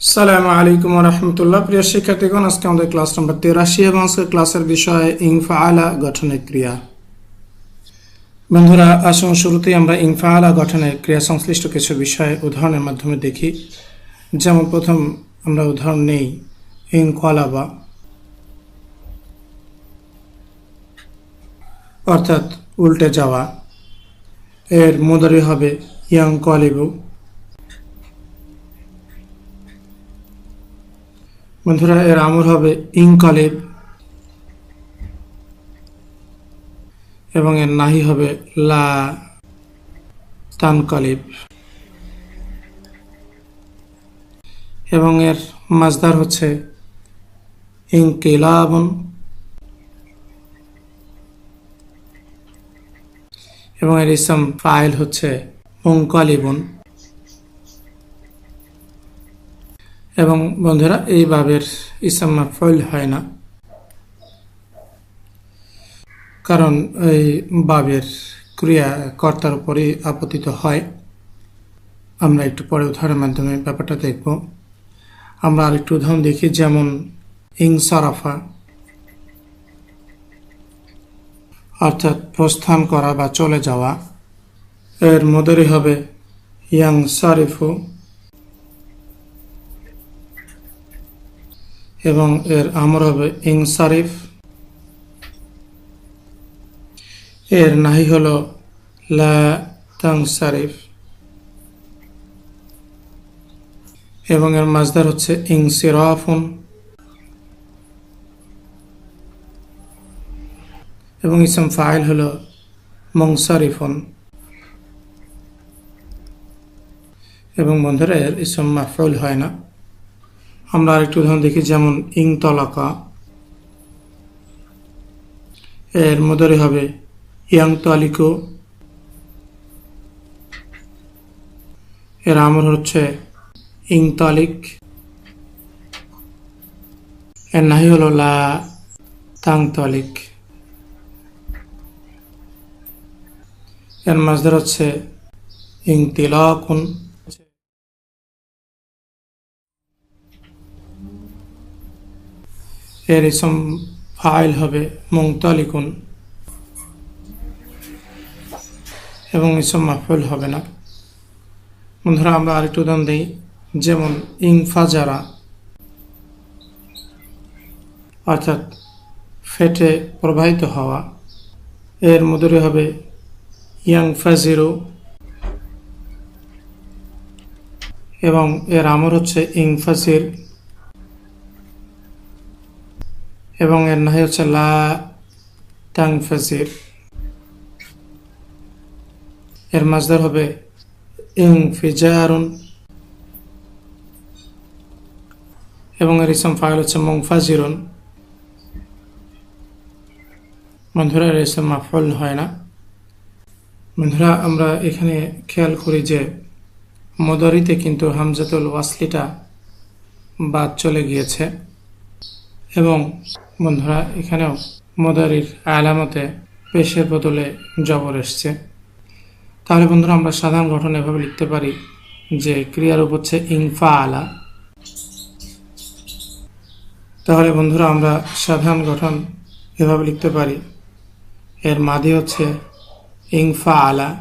সালামু আলাইকুম রহমতুল্লাহ। প্রিয় শিক্ষার্থীগণ, আজকে আমাদের ক্লাস নম্বর তেরাশি এবং আজকের ক্লাসের বিষয় ইনফাআলা গঠনের ক্রিয়া। বন্ধুরা, আসুন শুরুতেই আমরা ইনফাআলা গঠনের ক্রিয়া সংশ্লিষ্ট কিছু বিষয় উদাহরণের মাধ্যমে দেখি। যেমন প্রথম আমরা উদাহরণ নেই, ইনকলাবা। অর্থাৎ উল্টে যাওয়া। এর মুদারি হবে ইয়াং কলিবু বন্ধুরা, এর আমর হবে ইনকলেব এবং এর নাহি হবে লা তানকলেব। এবং এর মাজদার হচ্ছে ইনকিলাবন। এবং এর ইসম ফাইল হচ্ছে মুঙ্কলিবন এবং বন্ধুরা, এই বাবের ইসম মাফল হয় না। কারণ এই বাবের ক্রিয়া কর্তার উপরে আপতিত হয়। আমরা একটু পরে উদাহরণের মাধ্যমে ব্যাপারটা দেখব। আমরা আরেকটু উদাহরণ দেখি, যেমন ইং সরাফা অর্থাৎ প্রস্থান করা বা চলে যাওয়া। এর মদরি হবে ইয়াং সারিফু এবং এর আমর হবে ইনসারিফ এর নাহি হল লা এবং এর মাজদার হচ্ছে ইং ইংসিরাফুন এবং ইসম ফাইল হল মংসারিফুন এবং বন্ধুরা, এর ইসম মাফুল হয় না। আমরা আরেকটু উদাহরণ দেখি, যেমন ইং তলাকা। এর মধ্যে হবে ইয়াং তালিকো। এর আমর হচ্ছে ইং তালিক। এর নাহি হলো লা, তাং তালিক। এর মাঝদের হচ্ছে ইং তিলাকুন এর ইসম ফাইল হবে মুংতালিকুন এবং ইসম মাফুল হবে না। বন্ধুরা, আমরা আরেকটু উদাহরণ দিই। যেমন ইংফাজারা অর্থাৎ ফেটে প্রবাহিত হওয়া। এর মধুরে হবে ইয়াং ফাজিরো এবং এর আমর হচ্ছে ইংফাজির। এবং এর নাহি হচ্ছে লা তাংফাজির এর মাজদার হবে ইং ফিজারুন এবং এর ইসম ফাইল হচ্ছে মুংফাজিরুন বন্ধুরা, এর ইসম মাফল হয় না। বন্ধুরা, আমরা এখানে খেয়াল করি যে মদরিতে কিন্তু হামজাতুল ওয়াসলিটা বাদ চলে গিয়েছে। এবং বন্ধুরা, এখানেও মদারির আলামতে পেশের বদলে জবর এসছে। তাহলে বন্ধুরা, আমরা সাধারণ গঠন এভাবে লিখতে পারি যে ক্রিয়ার রূপ হচ্ছে ইংফা আলা। তাহলে বন্ধুরা, আমরা সাধারণ গঠন এভাবে লিখতে পারি। এর মাদি হচ্ছে ইংফা আলা।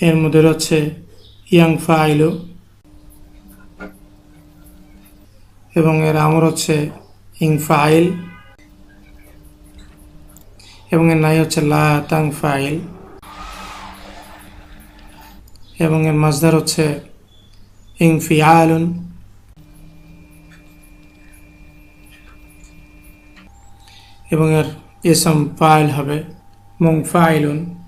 এর মধ্যে হচ্ছে ইয়াংফা আইলো। এবং এর আমর হচ্ছে ইংফাইল এবং এর নাই হচ্ছে লা ফাইল এবং এর মাজদার হচ্ছে ইংফিয়ালুন। এবং এর ইসম ফাইল হবে মুংফাইলুন।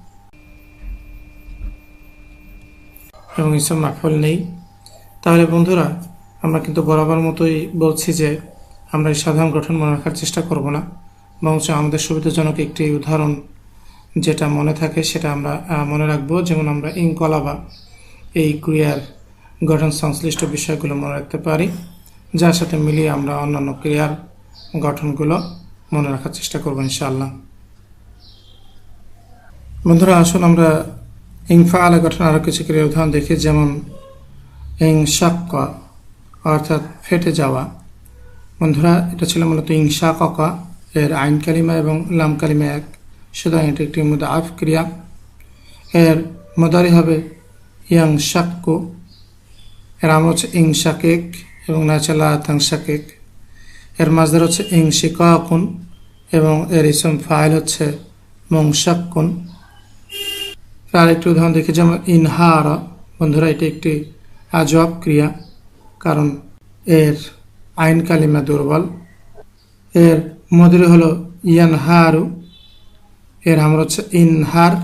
এবং ইসম মাফল নেই। তাহলে বন্ধুরা আমরা কিন্তু বরাবর মতোই বলছি যে আমরা এই সাধারণ গঠন মনে রাখার চেষ্টা করব না। বরঞ্চ আমাদের সুবিধাজনক একটি উদাহরণ যেটা মনে থাকে, সেটা আমরা মনে রাখব। যেমন আমরা ইনকলাবা এই ক্রিয়ার গঠন সংশ্লিষ্ট বিষয়গুলো মনে রাখতে পারি, যার সাথে মিলিয়ে আমরা অন্যান্য ক্রিয়ার গঠনগুলো মনে রাখার চেষ্টা করব, ইনশাআল্লাহ। বন্ধুরা, আসুন আমরা ইনফা আলা গঠন আরও কিছু ক্রিয়ার উদাহরণ দেখি। যেমন ইং শাক্কা অর্থাৎ ফেটে যাওয়া। বন্ধুরা, এটা ছিল মূলত ইংসা ককা এর আইন কালিমা এবং লাম কালিমা এক। সুতরাং এটি একটি মুদাফ ক্রিয়া। এর মদারি হবে ইয়াং শাক্কু এর আম হচ্ছে ইং শাকেক এবং নাচালা আতাং শাকেক এর মাঝদার হচ্ছে ইং শিকাকুন এবং এর ইসম ফাইল হচ্ছে মং শাক্কুন আর একটি উদাহরণ দেখি যেমন ইনহারা। বন্ধুরা, এটি একটি আজব ক্রিয়া। কারণ এর আইন কালিমা দুর্বল। এর মধুরে হলো ইয়ানহারু। এর আমার হচ্ছে ইনহার,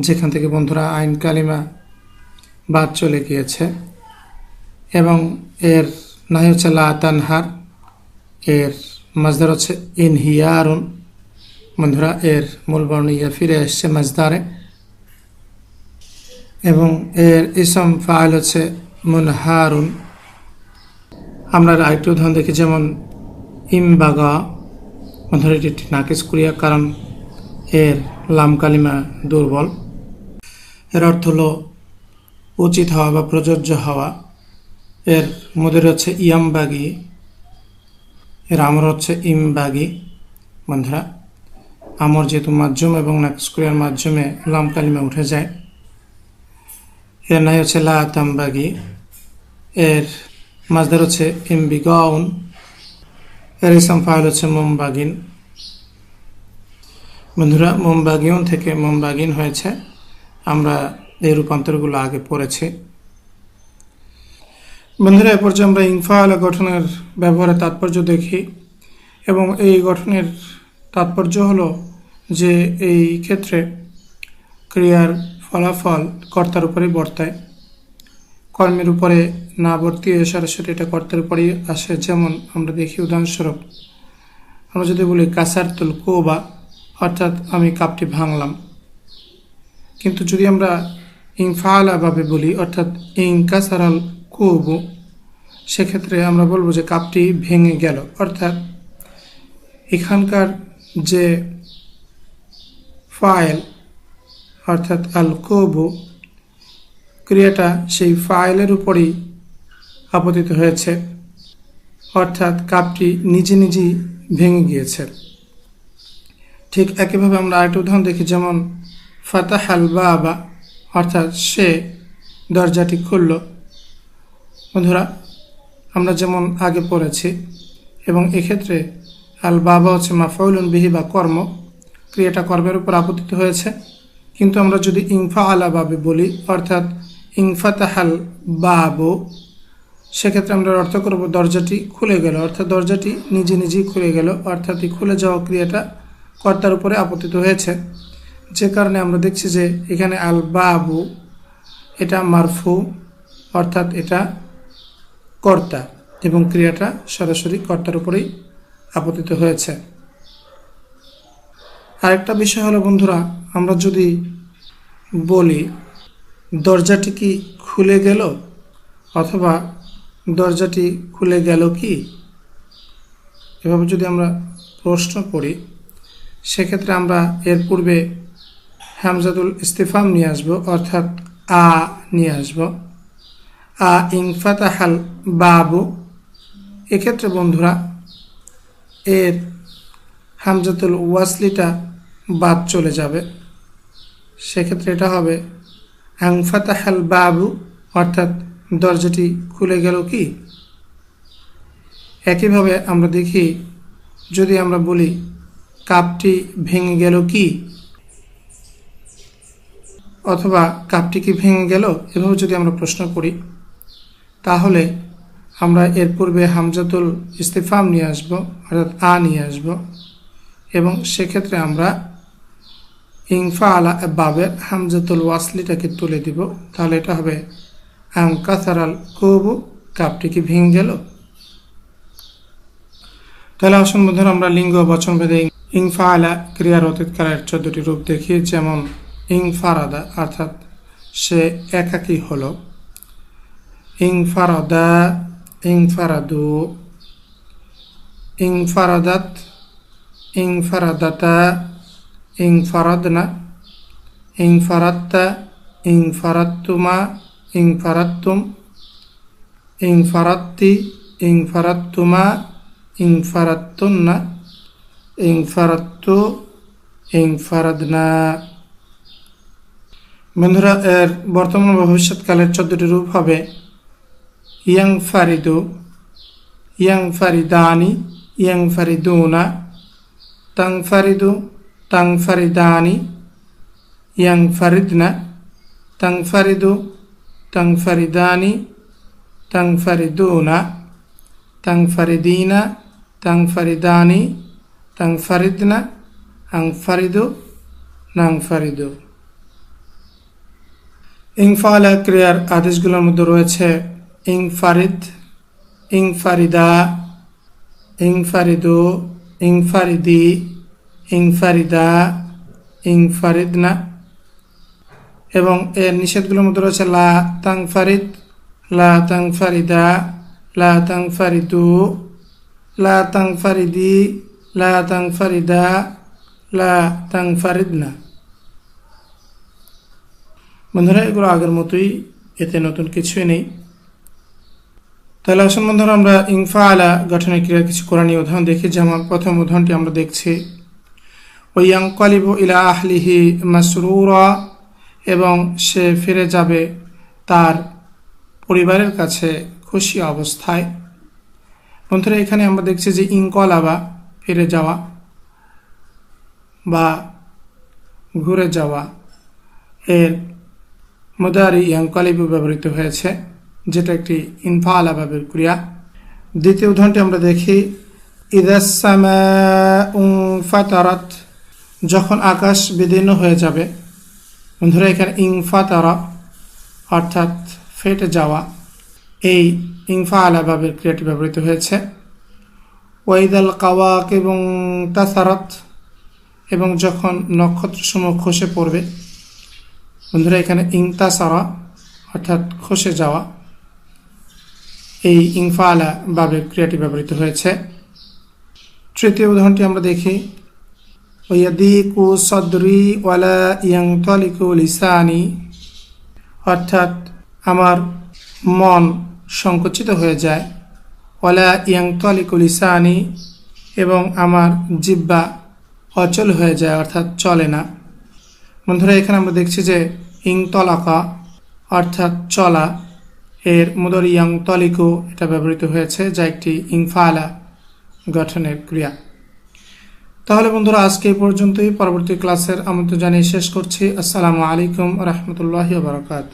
যেখান থেকে বন্ধুরা আইন কালিমা বাদ চলে গিয়েছে। এবং এর নাই হচ্ছে লাতানহার এর মাজদার হচ্ছে ইনহিয়ারুন। বন্ধুরা, এর মূল বর্ণ ইয়া ফিরে এসছে মাজদারে। এবং এর ইসম ফাইল হচ্ছে মুনহারুন। আমরা আরেকটি উদাহরণ দেখি, যেমন ইমবাগা একটি নাকিস ক্রিয়া, কারণ এর লাম কালিমা দুর্বল। এর অর্থ হলো উচিত হওয়া বা প্রযোজ্য হওয়া। এর মধ্যে হচ্ছে ইয়ামবাগি, এর আমর হচ্ছে ইমবাগি। বন্ধুরা, আমর যেহেতু মাধ্যম এবং নাকিস ক্রিয়ার মাধ্যমে লাম কালিমা উঠে যায়, এর নাই হচ্ছে লা এর মাছদার হচ্ছে এমবি গাউন। এর ইসলাম ফাইল হচ্ছে মোমবাগিন। বন্ধুরা মোমবাগিউন থেকে মোমবাগিন হয়েছে। আমরা এই রূপান্তরগুলো আগে পড়েছি। বন্ধুরা, এ পর্যায়ে আমরা ইনফাল গঠনের ব্যবহারের তাৎপর্য দেখি এবং এই গঠনের তাৎপর্য হলো যে এই ক্ষেত্রে ক্রিয়ার ফলাফল কর্তার উপরেই বর্তায়। কর্মের উপরে না ভর্তি হয়ে সরাসরি এটা কর্তার উপরেই আসে, যেমন আমরা দেখি উদাহরণস্বরূপ, আমরা যদি বলি কাসার তুল কোবা, অর্থাৎ আমি কাপটি ভাঙলাম। কিন্তু যদি আমরা ইনফালাভাবে বলি, অর্থাৎ ইং কাসারাল কোবো, সেক্ষেত্রে আমরা বলব যে কাপটি ভেঙে গেল। অর্থাৎ এখানকার যে ফাইল, অর্থাৎ আল কোবো ক্রিয়াটা সেই ফাইলের উপরেই আপতিত হয়েছে। অর্থাৎ কাপটি নিজে নিজেই ভেঙে গিয়েছে। ঠিক একইভাবে আমরা আরেকটা উদাহরণ দেখি, যেমন ফাতাহ আল বাবা, অর্থাৎ সে দরজাটি খুলল। বন্ধুরা, আমরা যেমন আগে পড়েছি, এবং এক্ষেত্রে আল বাবা হচ্ছে মাফাউলুন বিহি বা কর্ম, ক্রিয়াটা কর্মের উপর আপতিত হয়েছে। কিন্তু আমরা যদি ইংফা আলাভাবে বলি, অর্থাৎ ইংফাতাহাল বাবু, সেক্ষেত্রে আমরা অর্থ করব দরজাটি খুলে গেল, অর্থাৎ দরজাটি নিজে নিজেই খুলে গেল, অর্থাৎ খুলে যাওয়া ক্রিয়াটা কর্তার উপরে আপতিত হয়েছে। যে কারণে আমরা দেখছি যে এখানে আল বাবু, এটা মারফু, অর্থাৎ এটা কর্তা, এবং ক্রিয়াটা সরাসরি কর্তার উপরেই আপতিত হয়েছে। আরেকটা বিষয় হলো বন্ধুরা, আমরা যদি বলি দরজাটি কি খুলে গেল অথবা দরজাটি খুলে গেল কি? এভাবে যদি আমরা প্রশ্ন করি, সেক্ষেত্রে আমরা এর পূর্বে হামজাদুল ইস্তিফাম নিয়ে আসব, অর্থাৎ আ নিয়ে আসব। আ ইংফাতাহাল বাবু। এক্ষেত্রে বন্ধুরা, এর হামজাতুল ওয়াসলিটা বাদ চলে যাবে। সেক্ষেত্রে এটা হবে আংফাতাহাল বাবু, অর্থাৎ দরজাটি খুলে গেল কি? একইভাবে আমরা দেখি, যদি আমরা বলি, কাপটি ভেঙে গেল কি? অথবা কাপটি কি ভেঙে গেল? এভাবে যদি আমরা প্রশ্ন করি, তাহলে আমরা এর পূর্বে হামজাতুল ইস্তেফাম নিয়ে আসব, অর্থাৎ আ নিয়ে আসব, এবং সেক্ষেত্রে আমরা ইংফা আলা বাবের হামজাতুল ওয়াসলিটাকে তুলে দিব। তাহলে এটা হবে আংকাসারাল কবু, কাপটি কি ভেঙে গেল? তাহলে আসুন বন্ধুরা, আমরা লিঙ্গ বচন ভেদে ইংফা আলা ক্রিয়ার অতীতকালের চোদ্দটি রূপ দেখি। যেমন ইংফারাদা অর্থাৎ সে একাকী হলো। ইংফারদা ইংফারাদু ইংফারাদাত ইংফারাদাতা ইংফারাদনা ইংফারাত্তা ইংফারাত্তুমা ইং ফারাত্তুম ইং ফারাত্তি ইং ফারাত্তুমা ইং ফারাত্তুন্না ইং ফারাত্তু ইং ফারাদনা বন্ধুরা, এর বর্তমান ভবিষ্যৎকালের চোদ্দটি রূপ হবে ইয়াং ফারিদু, ইয়াং ফারিদানি, ইয়াং ফারিদুনা, তাং ফারিদু তাং ফারিদানি ইয়াং ফারিদনা তাং ফারিদু তাং ফারিদানি তাং ফারিদুনা তাং ফারিদিনা তাং ফারিদানি তাং ফারিদনা আং ফারিদু নাং ফারিদু ইংফালা ক্রিয়ার আদেশগুলোর মধ্যে রয়েছে ইং ফারিদ ইং ফারিদা ইং ফারিদু ইং ফারিদি ইং ফারিদা ইং ফারিদনা এবং এর নিষেধগুলোর মধ্যে রয়েছে লা তাং ফারিদ লা তাং ফারিদা লা তাং ফারিদু লা তাং ফারিদি লা তাং ফারিদা লা তাং ফারিদনা বন্ধুরা, এগুলো আগের মতোই, এতে নতুন কিছুই নেই। তাহলে আসুন বন্ধুরা, আমরা ইংফা আলা গঠনের ক্রিয়ার কিছু কোরআনী উদাহরণ দেখি, যেমন প্রথম উদাহরণটি আমরা দেখছি। ওয়াং কলিব ইলা আহলিহি মাসরুরা এবং সে ফিরে যাবে তার পরিবারের কাছে খুশি অবস্থায়। বন্ধুরা, এখানে আমরা দেখছি যে ইংকলাবা ফিরে যাওয়া বা ঘুরে যাওয়া এর মুদারি ইয়াংকালিবু ব্যবহৃত হয়েছে, যেটা একটি ইনফালা ভাবের ক্রিয়া দ্বিতীয় উদাহরণটি আমরা দেখি। ইদাসামাত যখন আকাশ বিদীর্ণ হয়ে যাবে, বন্ধুরা, এখানে ইংফা তারা অর্থাৎ ফেটে যাওয়া, এই ইংফা আলা ভাবের ক্রিয়াটি ব্যবহৃত হয়েছে। ওয়াইদাল কাওয়াক এবং তাসারত, এবং যখন নক্ষত্রসমূহ খসে পড়বে, বন্ধুরা, এখানে ইংতাসারা অর্থাৎ খসে যাওয়া, এই ইংফালা বাবে ক্রিয়াটি ব্যবহৃত হয়েছে। তৃতীয় উদাহরণটি আমরা দেখি। ওয়াদিকু সদরি ওয়ালা ইয়াং তলিকু লিসানি অর্থাৎ আমার মন সংকুচিত হয়ে যায়। ওয়ালা ইয়াং তলিকু লিসানি এবং আমার জিব্বা অচল হয়ে যায়, অর্থাৎ চলে না। বন্ধুরা, এখানে আমরা দেখছি যে ইং তলাকা অর্থাৎ চলা, এর মুদর ইয়াং তলিকু এটা ব্যবহৃত হয়েছে, যা একটি ইংফালা গঠনের ক্রিয়া। তাহলে বন্ধুরা, আজকে এই পর্যন্তই। পরবর্তী ক্লাসের আমন্ত্রণ জানিয়ে শেষ করছি। আসসালামু আলাইকুম রহমতুল্লাহ বারকাত